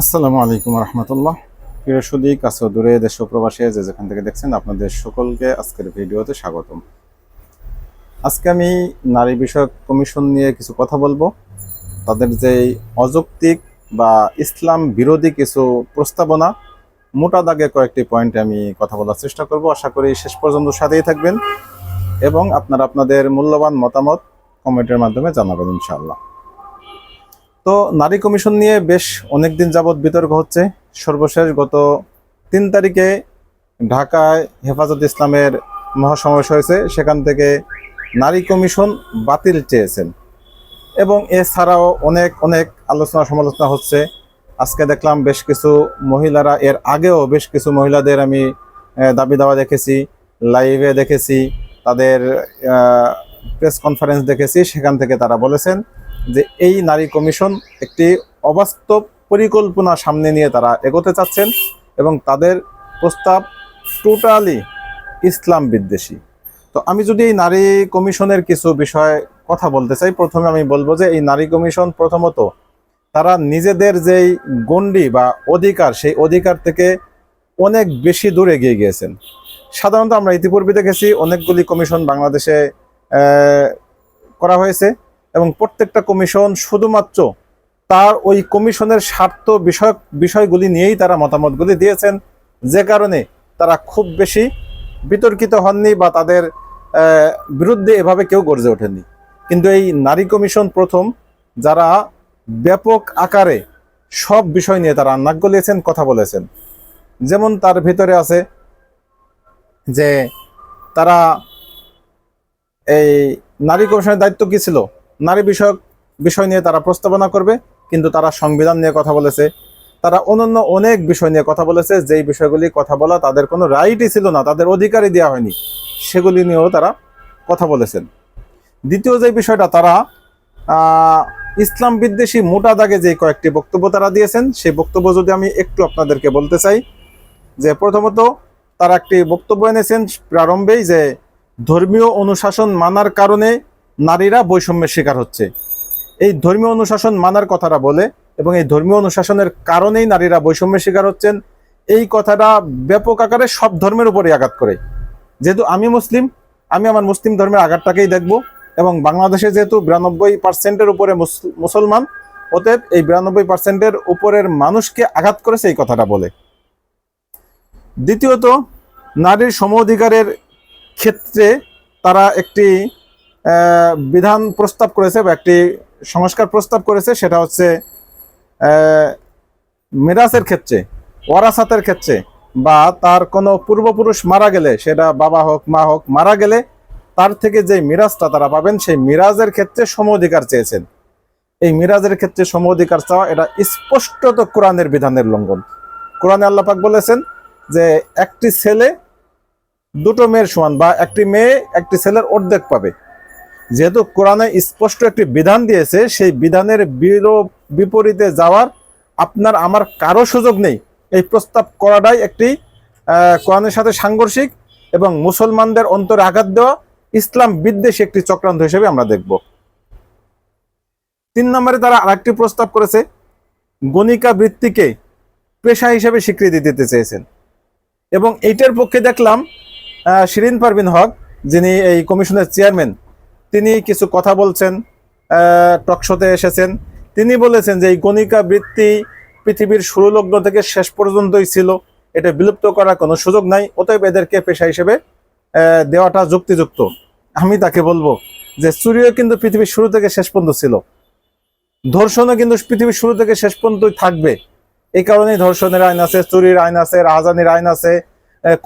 আসসালামু আলাইকুম রহমতুল্লাহ। প্রিয় সুদী কাছে দূরে দেশ প্রবাসে যে যেখান থেকে দেখছেন আপনাদের সকলকে আজকের ভিডিওতে স্বাগতম। আজকে আমি নারী বিষয়ক কমিশন নিয়ে কিছু কথা বলব। তাদের যে অযৌক্তিক বা ইসলাম বিরোধী কিছু প্রস্তাবনা, মোটা দাগে কয়েকটি পয়েন্টে আমি কথা বলার চেষ্টা করব। আশা করি শেষ পর্যন্ত সাথেই থাকবেন এবং আপনারা আপনাদের মূল্যবান মতামত কমেন্টের মাধ্যমে জানাবেন ইনশাআল্লাহ। তো নারী কমিশন নিয়ে বেশ অনেক দিন যাবৎ বিতর্ক হচ্ছে। সর্বশেষ গত তিন তারিখে ঢাকায় হেফাজত ইসলামের মহাসমাবেশ হয়েছে। সেখান থেকে নারী কমিশন বাতিল চেয়েছেন। এবং এছাড়াও অনেক অনেক আলোচনা সমালোচনা হচ্ছে। আজকে দেখলাম বেশ কিছু মহিলারা, এর আগেও বেশ কিছু মহিলাদের আমি দাবি দাওয়া দেখেছি, লাইভে দেখেছি, তাদের প্রেস কনফারেন্স দেখেছি, সেখান থেকে তারা বলেছেন যে এই নারী কমিশন একটি অবাস্তব পরিকল্পনা সামনে নিয়ে তারা এগোতে চাচ্ছেন এবং তাদের প্রস্তাব টোটালি ইসলাম বিদ্বেষী। তো আমি যদি এই নারী কমিশনের কিছু বিষয় কথা বলতে চাই, প্রথমে আমি বলব যে এই নারী কমিশন প্রথমত তারা নিজেদের যেই গণ্ডি বা অধিকার, সেই অধিকার থেকে অনেক বেশি দূরে এগিয়ে গিয়েছেন। সাধারণত আমরা ইতিপূর্বে দেখেছি অনেকগুলি কমিশন বাংলাদেশে করা হয়েছে। এবং প্রত্যেকটা কমিশন শুধুমাত্র তার ওই কমিশনের স্বার্থ বিষয়ক বিষয়গুলি নিয়েই তারা মতামতগুলি দিয়েছেন। যে কারণে তারা খুব বেশি বিতর্কিত হননি বা তাদের বিরুদ্ধে এভাবে কেউ গর্জে ওঠেননি। কিন্তু এই নারী কমিশন প্রথম যারা ব্যাপক আকারে সব বিষয় নিয়ে তারা নাক গলিয়েছেন, কথা বলেছেন। যেমন তার ভিতরে আছে যে তারা এই নারী কমিশনের দায়িত্ব কি ছিল? নারী বিষয়ক বিষয় নিয়ে তারা প্রস্তাবনা করবে, কিন্তু তারা সংবিধান নিয়ে কথা বলেছে। তারা অন্যান্য অনেক বিষয় নিয়ে কথা বলেছে, যেই বিষয়গুলি কথা বলা তাদের কোনো রাইটই ছিল না, তাদের অধিকারই দেওয়া হয়নি, সেগুলি নিয়েও তারা কথা বলেছেন। দ্বিতীয় যে বিষয়টা, তারা ইসলাম বিদ্বেষী মোটা দাগে যে কয়েকটি বক্তব্য তারা দিয়েছেন, সেই বক্তব্য যদি আমি একটু আপনাদেরকে বলতে চাই, যে প্রথমত তারা একটি বক্তব্য এনেছেন প্রারম্ভেই যে ধর্মীয় অনুশাসন মানার কারণে নারীরা বৈষম্যের শিকার হচ্ছে। এই ধর্মীয় অনুশাসন মানার কথাটা বলে এবং এই ধর্মীয় অনুশাসনের কারণেই নারীরা বৈষম্যের শিকার হচ্ছেন, এই কথাটা ব্যাপক আকারে সব ধর্মের উপরে আঘাত করে। যেহেতু আমি মুসলিম, আমি আমার মুসলিম ধর্মের আঘাতটাকেই দেখব এবং বাংলাদেশে যেহেতু বিরানব্বই পার্সেন্টের উপরে মুস- মুসলমান, অতএব এই বিরানব্বই পার্সেন্টের উপরের মানুষকে আঘাত করেছে এই কথাটা বলে। দ্বিতীয়ত, নারীর সম অধিকারের ক্ষেত্রে তারা একটি বিধান প্রস্তাব করেছে বা একটি সংস্কার প্রস্তাব করেছে, সেটা হচ্ছে মিরাসের ক্ষেত্রে, ওয়ারাসাতের ক্ষেত্রে বা তার কোনো পূর্বপুরুষ মারা গেলে, সেটা বাবা হোক, মা হোক, মারা গেলে তার থেকে যে মিরাজটা তারা পাবেন, সেই মিরাজের ক্ষেত্রে সম অধিকার চেয়েছেন। এই মিরাজের ক্ষেত্রে সম অধিকার চাওয়া, এটা স্পষ্টত কোরআনের বিধানের লঙ্ঘন। কোরআনে আল্লাপাক বলেছেন যে, একটি ছেলে দুটো মেয়ের সমান বা একটি মেয়ে একটি ছেলের অর্ধেক পাবে। যেহেতু কোরআনে স্পষ্ট একটি বিধান দিয়েছে, সেই বিধানের বিপরীতে যাওয়ার আপনার আমার কারও সুযোগ নেই। এই প্রস্তাব করাটাই একটি কোরআনের সাথে সাংঘর্ষিক এবং মুসলমানদের অন্তরে আঘাত দেওয়া ইসলাম বিদ্বেষী একটি চক্রান্ত হিসেবে আমরা দেখব। তিন নম্বরে তারা আরেকটি প্রস্তাব করেছে, গণিকা বৃত্তিকে পেশা হিসেবে স্বীকৃতি দিতে চেয়েছেন। এবং এইটার পক্ষে দেখলাম শিরিন পারভিন হক, যিনি এই কমিশনের চেয়ারম্যান তিনি কিছু কথা বলছেন টকশোতে এসেছেন। তিনি বলেছেন যে এই গণিকা বৃত্তি পৃথিবীর শুরু লগ্ন থেকে শেষ পর্যন্তই ছিল। এটা বিলুপ্ত করার কোনো সুযোগ নাই। অতএব এদেরকে পেশা হিসেবে দেওয়াটা যুক্তিযুক্ত। আমি তাকে বলব যে চুরিও কিন্তু পৃথিবীর শুরু থেকে শেষ পর্যন্ত ছিল। ধর্ষণও কিন্তু পৃথিবীর শুরু থেকে শেষ পর্যন্তই থাকবে। এই কারণেই ধর্ষণের আইন আছে, চুরির আইন আছে, রাহাজানির আইন আছে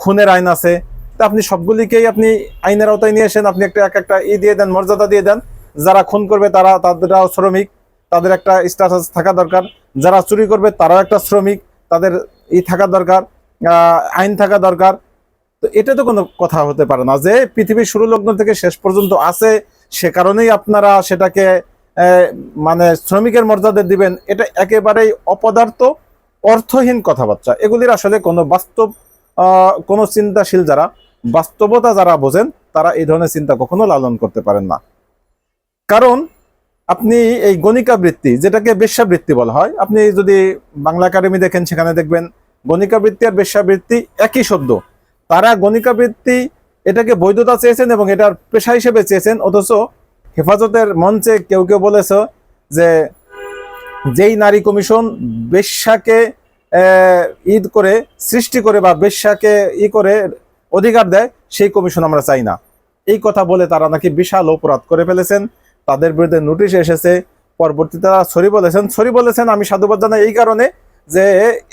খুনের আইন আছে। তা আপনি সবগুলিকেই আপনি আইনের আওতায় নিয়ে আসেন, আপনি একটা এক একটা ই দিয়ে দেন, মর্যাদা দিয়ে দেন। যারা খুন করবে তারা, তাদেরও শ্রমিক, তাদের একটা স্ট্যাটাস থাকা দরকার। যারা চুরি করবে তারাও একটা শ্রমিক, তাদের ই থাকা দরকার আইন থাকা দরকার। তো এটা তো কোনো কথা হতে পারে না যে পৃথিবীর শুরু লগ্ন থেকে শেষ পর্যন্ত আছে, সে কারণেই আপনারা সেটাকে মানে শ্রমিকের মর্যাদা দিবেন। এটা একেবারেই অপদার্থ, অর্থহীন কথাবার্তা। এগুলির আসলে কোনো বাস্তব কোনো চিন্তাশীল যারা বাস্তবতা যারা বোঝেন, তারা এই ধরনের চিন্তা কখনো লালন করতে পারেন না। কারণ আপনি এই গণিকা বৃত্তি যেটাকে বেশ্যাবৃত্তি বলা হয়, আপনি যদি বাংলা একাডেমি দেখেন, সেখানে দেখবেন গণিকা বৃত্তি আর বেশ্যাবৃত্তি একই শব্দ। তারা গণিকা বৃত্তি এটাকে বৈধতা চেয়েছেন এবং এটার পেশা হিসেবে চেয়েছেন, অথচ হেফাজতের মঞ্চে কেউ কেউ বলেছে যে যেই নারী কমিশন বেশ্যাকে ঈদ করে, সৃষ্টি করে বা বেশ্যাকে ই করে অধিকার দেয়, সেই কমিশন আমরা চাই না। এই কথা বলে তারা নাকি বিশাল অপরাধ করে ফেলেছেন। তাদের বিরুদ্ধে নোটিশ এসেছে। পরবর্তীতে তারা সরি বলেছেন। সরি বলেছেন, আমি সাধুবাদ জানাই এই কারণে যে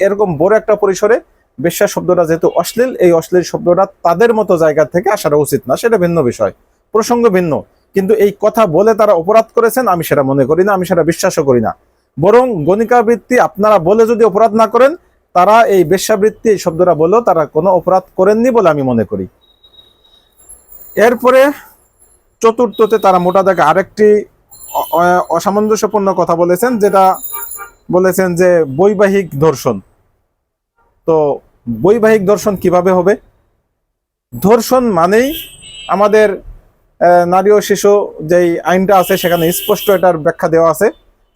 এরকম বড় একটা পরিসরে বিশ্বাস শব্দটা যেহেতু অশ্লীল, এই অশ্লীল শব্দটা তাদের মতো জায়গা থেকে আসাটা উচিত না। সেটা ভিন্ন বিষয়। প্রসঙ্গ ভিন্ন। কিন্তু এই কথা বলে তারা অপরাধ করেছেন, আমি সেটা মনে করি না, আমি সেটা বিশ্বাসও করি না। বরং গণিকাবৃত্তি আপনারা বলে যদি অপরাধ না করেন তারা এই বেশ্যাবৃত্তি এই শব্দটা বলেও তারা কোনো অপরাধ করেননি বলে আমি মনে করি। এরপরে চতুর্থতে তারা মোটা দাগে আরেকটি অসামঞ্জস্যপূর্ণ কথা বলেছেন, যেটা বলেছেন যে বৈবাহিক ধর্ষণ। তো বৈবাহিক ধর্ষণ কীভাবে হবে? ধর্ষণ মানেই আমাদের নারী ও শিশু যেই আইনটা আছে, সেখানে স্পষ্ট এটার ব্যাখ্যা দেওয়া আছে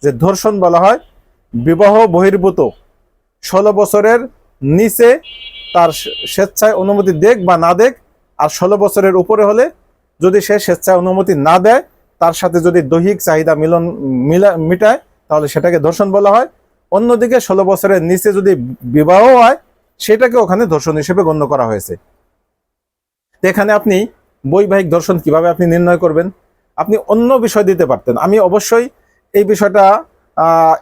যে ধর্ষণ বলা হয় বিবাহ বহির্ভূত ষোলো বছরের নিচে তার স্বেচ্ছায় অনুমতি দেখ বা না দেখ আর ষোলো বছরের উপরে হলে যদি সে স্বেচ্ছায় অনুমতি না দেয়, তার সাথে যদি দৈহিক চাহিদা মিলন, মিলা মিটায়, তাহলে সেটাকে ধর্ষণ বলা হয়। অন্যদিকে ষোলো বছরের নিচে যদি বিবাহ হয়, সেটাকে ওখানে ধর্ষণ হিসেবে গণ্য করা হয়েছে। এখানে আপনি বৈবাহিক ধর্ষণ কীভাবে আপনি নির্ণয় করবেন? আপনি অন্য বিষয় দিতে পারতেন। আমি অবশ্যই এই বিষয়টা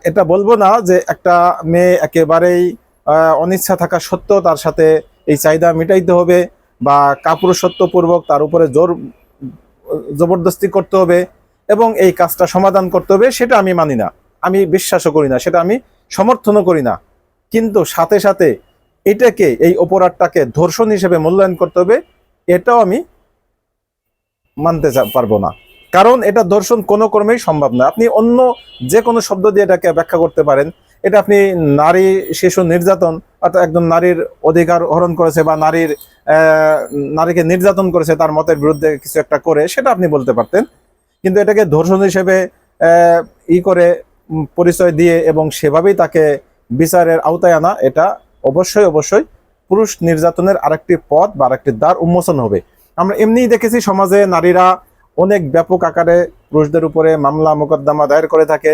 এটা বলব না যে একটা মেয়ে একেবারেই অনিচ্ছা থাকা সত্ত্বেও তার সাথে এই চাহিদা মিটাইতে হবে বা কাপুরুষত্বপূর্বক তার উপরে জোর, জবরদস্তি করতে হবে এবং এই কাজটা সমাধান করতে হবে, সেটা আমি মানি না। আমি বিশ্বাসও করি না, সেটা আমি সমর্থনও করি না। কিন্তু সাথে সাথে এটাকে, এই অপরাধটাকে ধর্ষণ হিসেবে মূল্যায়ন করতে হবে, এটাও আমি মানতে পারব না। কারণ এটা ধর্ষণ কোনো কর্মেই সম্ভব না। আপনি অন্য যে কোনো শব্দ দিয়ে এটাকে ব্যাখ্যা করতে পারেন। এটা আপনি নারী শিশু নির্যাতন অর্থাৎ একজন নারীর অধিকার হরণ করেছে বা নারীর নারীকে নির্যাতন করেছে তার মতের বিরুদ্ধে কিছু একটা করে, সেটা আপনি বলতে পারতেন। কিন্তু এটাকে ধর্ষণ হিসেবে ই করে পরিচয় দিয়ে এবং সেভাবেই তাকে বিচারের আওতায় আনা, এটা অবশ্যই অবশ্যই পুরুষ নির্যাতনের আরেকটি পথ বা আরেকটি দ্বার উন্মোচন হবে। আমরা এমনিই দেখেছি সমাজে নারীরা অনেক ব্যাপক আকারে পুরুষদের উপরে মামলা, মোকদ্দমা দায়ের করে থাকে।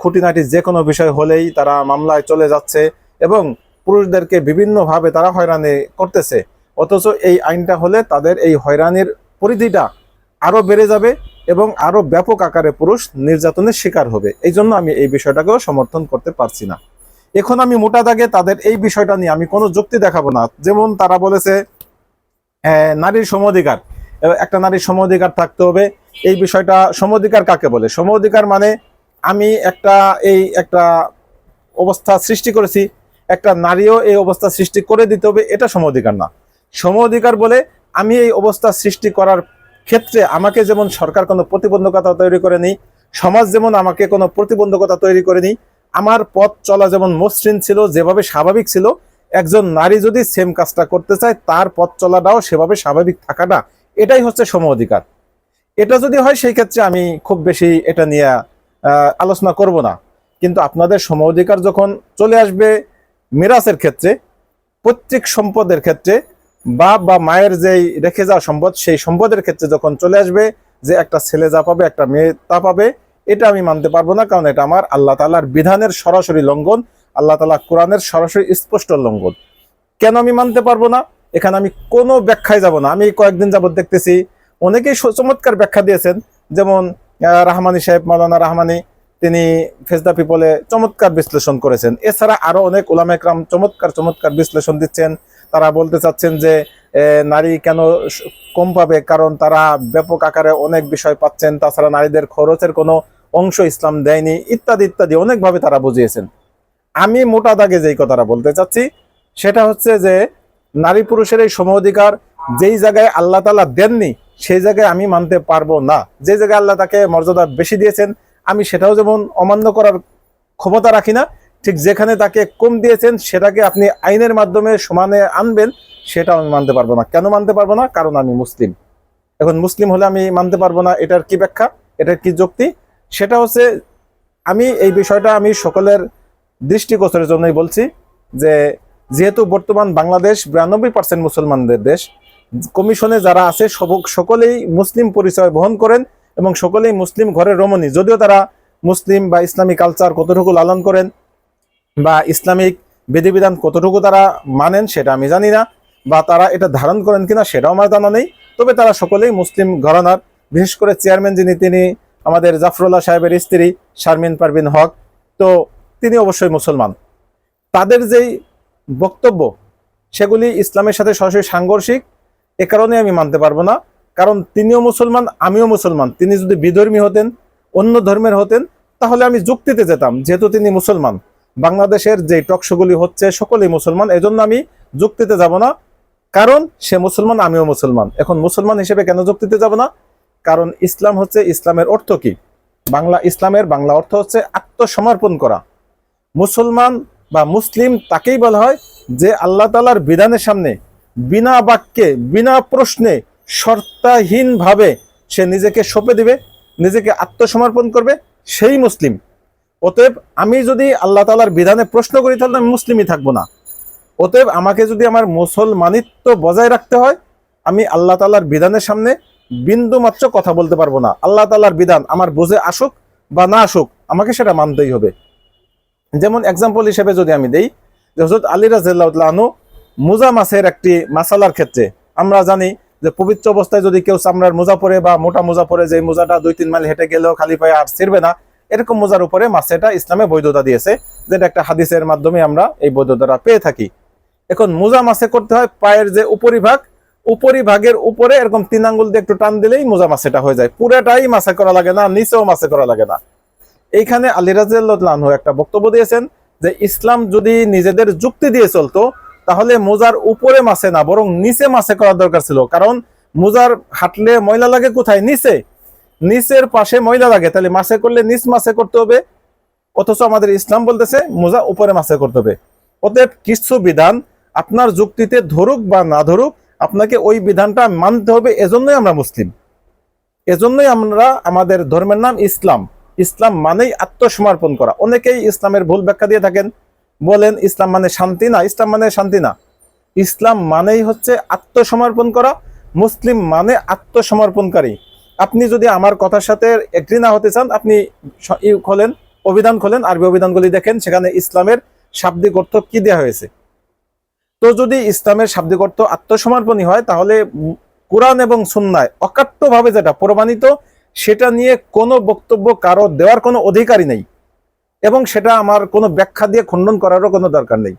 খুঁটিনাটি যে কোনো বিষয় হলেই তারা মামলায় চলে যাচ্ছে এবং পুরুষদেরকে বিভিন্নভাবে তারা হয়রানি করতেছে। অথচ এই আইনটা হলে তাদের এই হয়রানির পরিধিটা আরও বেড়ে যাবে এবং আরও ব্যাপক আকারে পুরুষ নির্যাতনের শিকার হবে। এই জন্য আমি এই বিষয়টাকেও সমর্থন করতে পারছি না। এখন আমি মোটা দাগে তাদের এই বিষয়টা নিয়ে আমি কোনো যুক্তি দেখাবো না। যেমন তারা বলেছে নারীর সমঅধিকার এবার একটা নারীর সম অধিকার থাকতে হবে। এই বিষয়টা সম অধিকার কাকে বলে? সম অধিকার মানে আমি একটা এই একটা অবস্থা সৃষ্টি করেছি, একটা নারীও এই অবস্থা সৃষ্টি করে দিতে হবে, এটা সম অধিকার না। সম অধিকার বলে আমি এই অবস্থা সৃষ্টি করার ক্ষেত্রে আমাকে যেমন সরকার কোনো প্রতিবন্ধকতা তৈরি করে নেই, সমাজ যেমন আমাকে কোনো প্রতিবন্ধকতা তৈরি করে নেই, আমার পথ চলা যেমন মসৃণ ছিল, যেভাবে স্বাভাবিক ছিল, একজন নারী যদি সেম কাজটা করতে চায়, তার পথ চলাটাও সেভাবে স্বাভাবিক থাকাটা এটাই হচ্ছে সম অধিকার। এটা যদি হয়, সেই ক্ষেত্রে আমি খুব বেশি এটা নিয়ে আলোচনা করব না। কিন্তু আপনাদের সম অধিকার যখন চলে আসবে মিরাসের ক্ষেত্রে, পৈতৃক সম্পদের ক্ষেত্রে, বাপ বা মায়ের যেই রেখে যাওয়া সম্পদ, সেই সম্পদের ক্ষেত্রে যখন চলে আসবে, যে একটা ছেলে যা পাবে, একটা মেয়ে তা পাবে, এটা আমি মানতে পারব না। কারণ এটা আমার আল্লাহ তালার বিধানের সরাসরি লঙ্ঘন, আল্লাহ তালা কোরআনের সরাসরি স্পষ্ট লঙ্ঘন। কেন আমি মানতে পারব না? এখানে আমি কোনো ব্যাখ্যায় যাব না। আমি কয়েকদিন যাবত দেখতেছি অনেকেই চমৎকার ব্যাখ্যা দিয়েছেন। যেমন রাহমানি সাহেব, মাওলানা রাহমানি, তিনি ফেসদা পিপলে চমৎকার বিশ্লেষণ করেছেন। এছাড়া আরও অনেক ওলামা একরাম চমৎকার চমৎকার বিশ্লেষণ দিচ্ছেন। তারা বলতে চাচ্ছেন যে নারী কেন কম পাবে? কারণ তারা ব্যাপক আকারে অনেক বিষয় পাচ্ছেন। তাছাড়া নারীদের খরচের কোনো অংশ ইসলাম দেয়নি, ইত্যাদি ইত্যাদি অনেকভাবে তারা বুঝিয়েছেন। আমি মোটা দাগে যেই কথাটা বলতে চাচ্ছি, সেটা হচ্ছে যে নারী পুরুষের এই সম অধিকার যেই জায়গায় আল্লাহ তালা দেননি, সেই জায়গায় আমি মানতে পারব না। যে জায়গায় আল্লাহ তাকে মর্যাদা বেশি দিয়েছেন, আমি সেটাও যেমন অমান্য করার ক্ষমতা রাখি না, ঠিক যেখানে তাকে কম দিয়েছেন, সেটাকে আপনি আইনের মাধ্যমে সমানে আনবেন সেটা আমি মানতে পারব না। কেন মানতে পারব না? কারণ আমি মুসলিম। এখন মুসলিম হলে আমি মানতে পারব না, এটার কি ব্যাখ্যা? এটার কি যুক্তি? সেটা হচ্ছে, আমি এই বিষয়টা আমি সকলের দৃষ্টিগোচরের জন্যই বলছি যে যেহেতু বর্তমান বাংলাদেশ বিরানব্বই পার্সেন্ট মুসলমানদের দেশ, কমিশনে যারা আছে, সব- সকলেই মুসলিম পরিচয় বহন করেন এবং সকলেই মুসলিম ঘরের রমণী। যদিও তারা মুসলিম বা ইসলামী কালচার কতটুকু লালন করেন বা ইসলামিক বিধিবিধান কতটুকু তারা মানেন সেটা আমি জানি না বা তারা এটা ধারণ করেন কিনা সেটাও আমার জানা নেই। তবে তারা সকলেই মুসলিম ঘরানার, বিশেষ করে চেয়ারম্যান যিনি, তিনি আমাদের জাফরুল্লাহ সাহেবের স্ত্রী শারমিন পারভিন হক। তো তিনি অবশ্যই মুসলমান। তাদের যেই বক্তব্য, সেগুলি ইসলামের সাথে সরাসরি সাংঘর্ষিক, এ কারণে আমি মানতে পারব না। কারণ তিনিও মুসলমান, আমিও মুসলমান। তিনি যদি বিধর্মী হতেন, অন্য ধর্মের হতেন, তাহলে আমি যুক্তিতে যেতাম, যেহেতু তিনি মুসলমান। বাংলাদেশের যে টকশোগুলি হচ্ছে, সকলেই মুসলমান, এজন্য আমি যুক্তিতে যাব না। কারণ সে মুসলমান, আমিও মুসলমান। এখন মুসলমান হিসেবে কেন যুক্তিতে যাব না? কারণ ইসলাম হচ্ছে ইসলামের অর্থ কি? বাংলা ইসলামের বাংলা অর্থ হচ্ছে আত্মসমর্পণ করা। মুসলমান বা মুসলিম তাকেই বলা হয় যে আল্লাহ তালার বিধানের সামনে বিনা বাক্যে, বিনা প্রশ্নে শর্তাহীনভাবে সে নিজেকে সঁপে দিবে, নিজেকে আত্মসমর্পণ করবে সেই মুসলিম। অতএব আমি যদি আল্লাহ তালার বিধানে প্রশ্ন করি তাহলে আমি মুসলিমই থাকব না। অতএব আমাকে যদি আমার মুসলমানিত্ব বজায় রাখতে হয়, আমি আল্লাহ তালার বিধানের সামনে বিন্দু মাত্র কথা বলতে পারব না। আল্লাহ তালার বিধান আমার বুঝে আসুক বা না আসুক, আমাকে সেটা মানতেই হবে। যেমন এক্সাম্পল হিসেবে যদি আমি দেই, যে হজরত আলী রাজু মোজা মাছের একটি মাসালার ক্ষেত্রে, আমরা জানি যে পবিত্র অবস্থায় যদি কেউ চামড়ার মোজা পরে বা মোটা মোজা পরে যে মোজাটা দুই তিন মাইল হেঁটে গেলেও খালি পায়ে আর ছিড়বে না, এরকম মোজার উপরে মাছেটা ইসলামে বৈধতা দিয়েছে, যেটা একটা হাদিসের মাধ্যমে আমরা এই বৈধতাটা পেয়ে থাকি। এখন মোজা মাছে করতে হয় পায়ের যে উপরিভাগ, উপরিভাগের উপরে এরকম তিন আঙ্গুল দিয়ে একটু টান দিলেই মোজা মাছেটা হয়ে যায়। পুরোটাই মাছে করা লাগে না, নিচেও মাছে করা লাগে না। এইখানে আলী রাজু একটা বক্তব্য দিয়েছেন যে ইসলাম যদি নিজেদের যুক্তি দিয়ে চলতো, তাহলে মোজার উপরে মাছে না, বরং নিচে মাছে করার দরকার ছিল। কারণ মোজার হাঁটলে ময়লা লাগে কোথায়? নিচে। নিচের পাশে ময়লা লাগে, তাহলে মাছে করলে নিচ মাছে করতে হবে। অথচ আমাদের ইসলাম বলতেছে, মোজা উপরে মাছে করতে হবে। অতএব কিছু বিধান আপনার যুক্তিতে ধরুক বা না ধরুক, আপনাকে ওই বিধানটা মানতে হবে, এজন্যই আমরা মুসলিম। এজন্যই আমরা আমাদের ধর্মের নাম ইসলাম। ইসলাম মানেই আত্মসমর্পণ করা। অনেকেই ইসলামের ভুল ব্যাখ্যা দিয়ে থাকেন। বলেন, ইসলাম মানে শান্তি না, ইসলাম মানে শান্তি না। ইসলাম মানেই হচ্ছে আত্মসমর্পণ করা। মুসলিম মানে আত্মসমর্পণকারী। আপনি যদি আমার কথার সাথে এগ্রি না হতে চান, আপনি খোলেন, অভিধান খোলেন, আরবি অভিধানগুলি দেখেন, সেখানে ইসলামের শাব্দিক অর্থ কি দেওয়া হয়েছে। তো যদি ইসলামের শাব্দিক অর্থ আত্মসমর্পণই হয়, তাহলে কোরআন এবং সুন্নায় অকাট্যভাবে যেটা প্রমাণিত সেটা নিয়ে কোনো বক্তব্য কারও দেওয়ার কোনো অধিকারই নেই। এবং সেটা আমার কোনো ব্যাখ্যা দিয়ে খণ্ডন করারও কোনো দরকার নেই।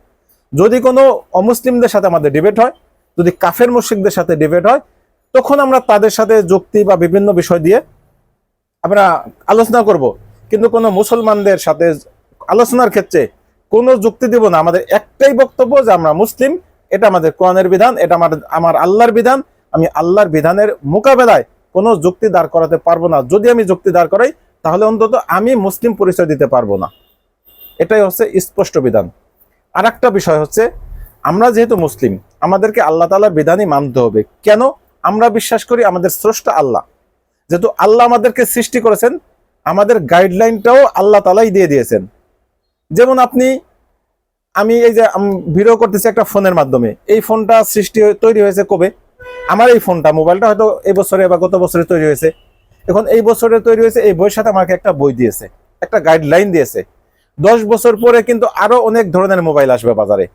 যদি কোনো অমুসলিমদের সাথে আমাদের ডিবেট হয়, যদি কাফের মুশরিকদের সাথে ডিবেট হয়, তখন আমরা তাদের সাথে যুক্তি বা বিভিন্ন বিষয় দিয়ে আমরা আলোচনা করব। কিন্তু কোনো মুসলমানদের সাথে আলোচনার ক্ষেত্রে কোনো যুক্তি দিব না। আমাদের একটাই বক্তব্য যে আমরা মুসলিম, এটা আমাদের কোরআনের বিধান, এটা আমার আমার আল্লাহর বিধান। আমি আল্লাহর বিধানের মোকাবেলায় কোনো যুক্তি দাঁড় করাতে পারব না। যদি আমি যুক্তি দাঁড় করাই, তাহলে অন্তত আমি মুসলিম পরিচয় দিতে পারব না। এটাই হচ্ছে স্পষ্ট বিধান। আর একটা বিষয় হচ্ছে, আমরা যেহেতু মুসলিম, আমাদেরকে আল্লাহ তালার বিধানই মানতে হবে। কেন? আমরা বিশ্বাস করি আমাদের স্রষ্টা আল্লাহ। যেহেতু আল্লাহ আমাদেরকে সৃষ্টি করেছেন, আমাদের গাইডলাইনটাও আল্লাহ তালাই দিয়ে দিয়েছেন। যেমন আপনি, আমি এই যে ভিডিও করতেছি একটা ফোনের মাধ্যমে। এই ফোনটা সৃষ্টি তৈরি হয়েছে কবে? আমার এই ফোনটা, মোবাইলটা হয়তো এই বছরে বা গত বছরে তৈরি হয়েছে। এখন এই বছরে তৈরি হয়েছে, এই বইয়ের সাথে আমাকে একটা বই দিয়েছে, একটা গাইডলাইন দিয়েছে। দশ বছর পরে কিন্তু আরও অনেক ধরনের মোবাইল আসবে বাজারে।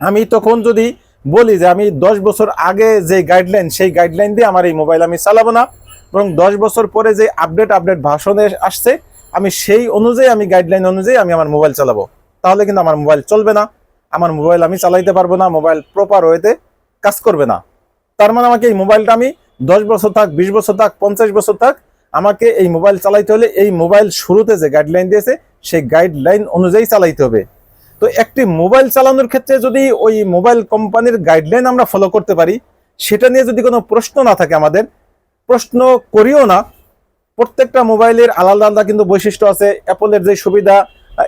আমি তখন যদি বলি যে আমি দশ বছর আগে যে গাইডলাইন সেই গাইডলাইন দিয়ে আমার এই মোবাইল আমি চালাবো না, বরং দশ বছর পরে যে আপডেট আপডেট ভাষণে আসছে, আমি সেই অনুযায়ী, আমি গাইডলাইন অনুযায়ী আমি আমার মোবাইল চালাবো। তাহলে কিন্তু আমার মোবাইল চলবে না, আমার মোবাইল আমি চালাইতে পারব না, মোবাইল প্রপার ওয়েতে কাজ করবে না। তার মানে আমাকে এই মোবাইলটা আমি দশ বছর থাক, বিশ বছর থাক, পঞ্চাশ বছর থাক, আমাকে এই মোবাইল চালাইতে হলে এই মোবাইল শুরুতে যে গাইডলাইন দিয়েছে, সেই গাইডলাইন অনুযায়ী চালাইতে হবে। তো একটি মোবাইল চালানোর ক্ষেত্রে যদি ওই মোবাইল কোম্পানির গাইডলাইন আমরা ফলো করতে পারি, সেটা নিয়ে যদি কোনো প্রশ্ন না থাকে আমাদের, প্রশ্ন করিও না। প্রত্যেকটা মোবাইলের আলাদা আলাদা কিন্তু বৈশিষ্ট্য আছে। অ্যাপলের যে সুবিধা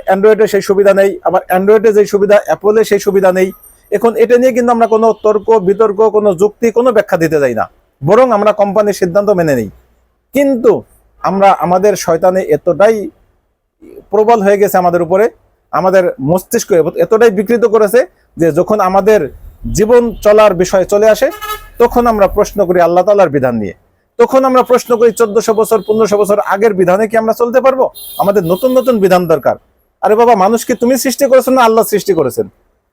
অ্যান্ড্রয়েডে সেই সুবিধা নেই, আবার অ্যান্ড্রয়েডের যে সুবিধা, অ্যাপলের সেই সুবিধা নেই। এখন এটা নিয়ে কিন্তু আমরা কোনো তর্ক, বিতর্ক, কোনো যুক্তি, কোনো ব্যাখ্যা দিতে যাই না। বরং আমরা কোম্পানির সিদ্ধান্ত মেনে নিই। কিন্তু আমরা, আমাদের শয়তানে এতটাই প্রবল হয়ে গেছে আমাদের উপরে, আমাদের মস্তিষ্ক এতটাই বিকৃত করেছে যে যখন আমাদের জীবন চলার বিষয় চলে আসে, তখন আমরা প্রশ্ন করি আল্লাহ তালার বিধান নিয়ে। তখন আমরা প্রশ্ন করি চোদ্দশো বছর, পনেরোশো বছর আগের বিধানে কি আমরা চলতে পারব? আমাদের নতুন নতুন বিধান দরকার। আরে বাবা মানুষকে তুমি সৃষ্টি করেছ না আল্লাহ সৃষ্টি করেছেন?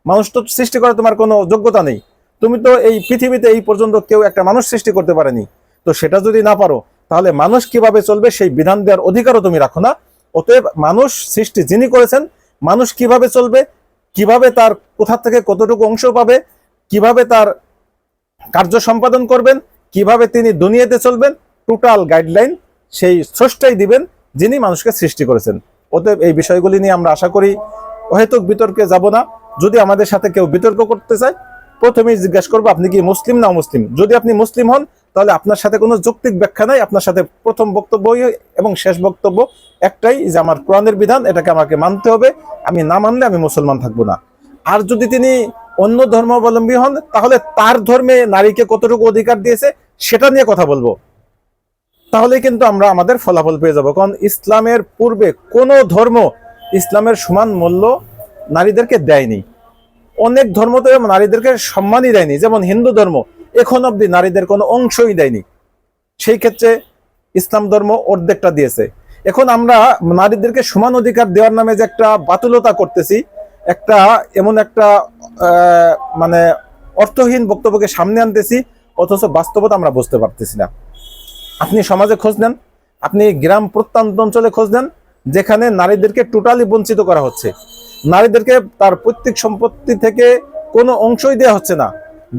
মানুষ তো সৃষ্টি করার তোমার কোনো যোগ্যতা নেই। তুমি তো এই পৃথিবীতে এই পর্যন্ত কেউ একটা মানুষ সৃষ্টি করতে পারেনি। তো সেটা যদি না পারো, তাহলে মানুষ কীভাবে চলবে সেই বিধান দেওয়ার অধিকারও তুমি রাখো না। অতএব মানুষ সৃষ্টি যিনি করেছেন, মানুষ কীভাবে চলবে, কীভাবে তার কোথা থেকে কতটুকু অংশ পাবে, কীভাবে তার কার্য সম্পাদন করবেন, কীভাবে তিনি দুনিয়াতে চলবেন টোটাল গাইডলাইন সেই স্রষ্টাই দিবেন যিনি মানুষকে সৃষ্টি করেছেন। অতএব এই বিষয়গুলি নিয়ে আমরা আশা করি অহেতুক বিতর্কে যাব না। যদি আমাদের সাথে কেউ বিতর্ক করতে চায়, প্রথমেই জিজ্ঞাসা করব, আপনি কি মুসলিম না মুসলিম যদি আপনি মুসলিম হন, তাহলে আপনার সাথে কোনো যৌক্তিক ব্যাখ্যা নাই, আপনার সাথে প্রথম বক্তব্য এবং শেষ বক্তব্য একটাই যে আমার কোরআনের বিধান, এটাকে আমাকে মানতে হবে। আমি না মানলে আমি মুসলমান থাকব না। আর যদি তিনি অন্য ধর্মাবলম্বী হন, তাহলে তার ধর্মে নারীকে কতটুকু অধিকার দিয়েছে, সেটা নিয়ে কথা বলব। তাহলে কিন্তু আমরা আমাদের ফলাফল পেয়ে যাব। কারণ ইসলামের পূর্বে কোনো ধর্ম ইসলামের সমান মূল্য নারীদেরকে দেয়নি। অনেক ধর্ম তো নারীদেরকে সম্মানই দেয়নি। যেমন হিন্দু ধর্ম, এখন অবধি নারীদের কোনো অংশই দেয়নি। সেই ক্ষেত্রে ইসলাম ধর্ম অর্ধেকটা দিয়েছে। এখন আমরা নারীদেরকে সমান অধিকার দেওয়ার নামে যে একটা বাতুলতা করতেছি, একটা এমন একটা মানে অর্থহীন বক্তব্যকে সামনে আনতেছি, অথচ বাস্তবতা আমরা বুঝতে পারতেছি না। আপনি সমাজে খোঁজ নেন, আপনি গ্রাম প্রত্যন্ত অঞ্চলে খোঁজ নেন, যেখানে নারীদেরকে টোটালি বঞ্চিত করা হচ্ছে। নারীদেরকে তার পৈতৃক সম্পত্তি থেকে কোনো অংশই দেওয়া হচ্ছে না।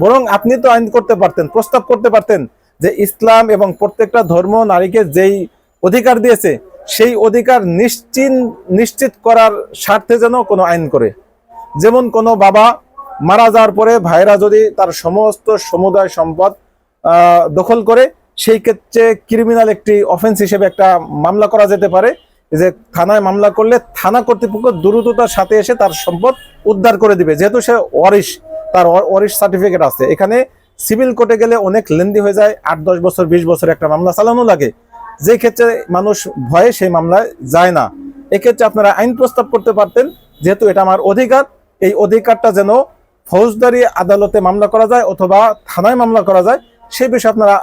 বরং আপনি তো আইন করতে পারতেন, প্রস্তাব করতে পারতেন যে ইসলাম এবং প্রত্যেকটা ধর্ম নারীকে যেই অধিকার দিয়েছে, সেই অধিকার নিশ্চিন, নিশ্চিত করার স্বার্থে যেন কোনো আইন করে। যেমন কোনো বাবা মারা যাওয়ার পরে ভাইরা যদি তার সমস্ত সমুদায় সম্পদ দখল করে, সেই ক্ষেত্রে ক্রিমিনাল একটি অফেন্স হিসেবে একটা মামলা করা যেতে পারে। যে থানায় মামলা করলে থানা কর্তৃপক্ষ দ্রুততার সাথে এসে তার সম্পদ উদ্ধার করে দিবে। যেহেতু সে ওয়ারিশ, তার ওয়ারিশ সার্টিফিকেট আছে। এখানে সিভিল কোর্টে গেলে অনেক লেন্দি হয়ে যায়, আট, দশ বছর, বিশ বছর একটা মামলা চালানো লাগে। যে ক্ষেত্রে মানুষ ভয়ে সেই মামলায় যায় না। এক্ষেত্রে আপনারা আইন প্রস্তাব করতে পারতেন, যেহেতু এটা আমার অধিকার। এই অধিকারটা যেন ফৌজদারি আদালতে মামলা করা যায় অথবা থানায় মামলা করা যায় সেই বিষয়ে আপনারা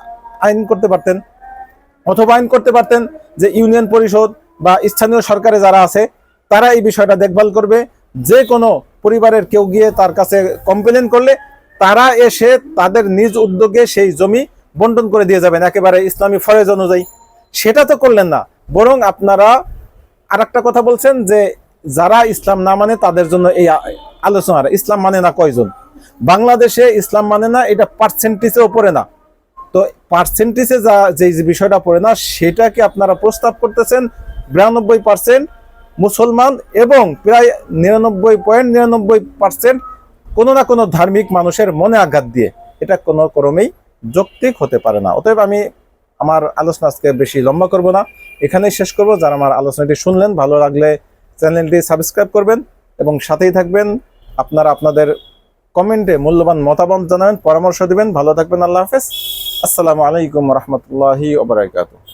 আইন করতে পারতেন। অথবা আইন করতে পারতেন যে ইউনিয়ন পরিষদ বা স্থানীয় সরকারে যারা আছে, তারা এই বিষয়টা দেখভাল করবে। যে কোনো পরিবারের কেউ গিয়ে তার কাছে কমপ্লেন করলে, তারা এসে তাদের নিজ উদ্যোগে সেই জমি বন্টন করে দিয়ে যাবেন, একেবারে ইসলামী ফরেজ অনুযায়ী। সেটা তো করলেন না, বরং আপনারা আর কথা বলছেন যে, যারা ইসলাম না মানে তাদের জন্য এই আ- আলোচনা, ইসলাম মানে না কয়জন? বাংলাদেশে ইসলাম মানে না, এটা পার্সেন্টেজে পড়ে না। তো পার্সেন্টেজে যে যে বিষয়টা পড়ে না, সেটাকে আপনারা প্রস্তাব করতেছেন বিরানব্বই পার্সেন্ট মুসলমান এবং প্রায় নিরানব্বই পয়েন্ট নিরানব্বই পার্সেন্ট কোনো না কোনো ধার্মিক মানুষের মনে আঘাত দিয়ে এটা কোনো ক্রমেই যৌক্তিক হতে পারে না। অতএব আমি আমার আলোচনা আজকে বেশি লম্বা করব না। এখানেই শেষ করব। যারা আমার আলোচনাটি শুনলেন, ভালো লাগলে চ্যানেলটি সাবস্ক্রাইব করবেন এবং সাথেই থাকবেন। আপনারা আপনাদের কমেন্টে মূল্যবান মতামত জানাবেন, পরামর্শ দেবেন। ভালো থাকবেন। আল্লাহ হাফেজ। আসসালামু আলাইকুম রহমতুল্লাহি ওবরাকাতুহ